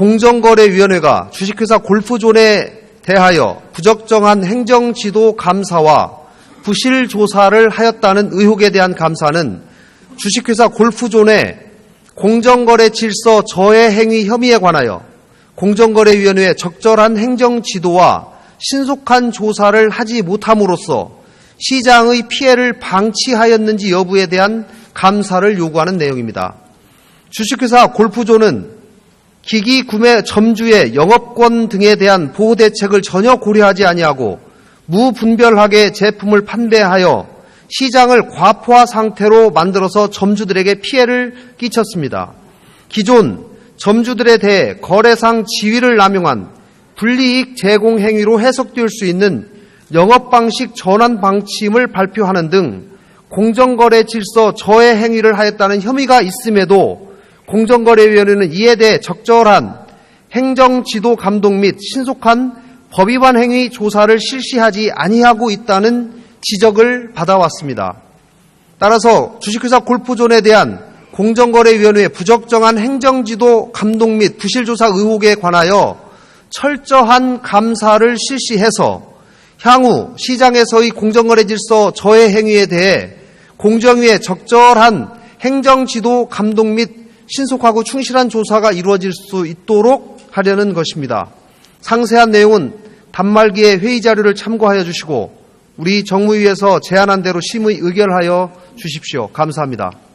공정거래위원회가 주식회사 골프존에 대하여 부적정한 행정지도 감사와 부실 조사를 하였다는 의혹에 대한 감사는 주식회사 골프존의 공정거래 질서 저해 행위 혐의에 관하여 공정거래위원회의 적절한 행정지도와 신속한 조사를 하지 못함으로써 시장의 피해를 방치하였는지 여부에 대한 감사를 요구하는 내용입니다. 주식회사 골프존은 기기 구매 점주의 영업권 등에 대한 보호 대책을 전혀 고려하지 아니하고 무분별하게 제품을 판매하여 시장을 과포화 상태로 만들어서 점주들에게 피해를 끼쳤습니다. 기존 점주들에 대해 거래상 지위를 남용한 불이익 제공 행위로 해석될 수 있는 영업 방식 전환 방침을 발표하는 등 공정거래 질서 저해 행위를 하였다는 혐의가 있음에도 공정거래위원회는 이에 대해 적절한 행정지도 감독 및 신속한 법위반 행위 조사를 실시하지 아니하고 있다는 지적을 받아왔습니다. 따라서 주식회사 골프존에 대한 공정거래위원회의 부적정한 행정지도 감독 및 부실조사 의혹에 관하여 철저한 감사를 실시해서 향후 시장에서의 공정거래 질서 저해 행위에 대해 공정위의 적절한 행정지도 감독 및 신속하고 충실한 조사가 이루어질 수 있도록 하려는 것입니다. 상세한 내용은 단말기의 회의 자료를 참고하여 주시고 우리 정무위에서 제안한 대로 심의 의결하여 주십시오. 감사합니다.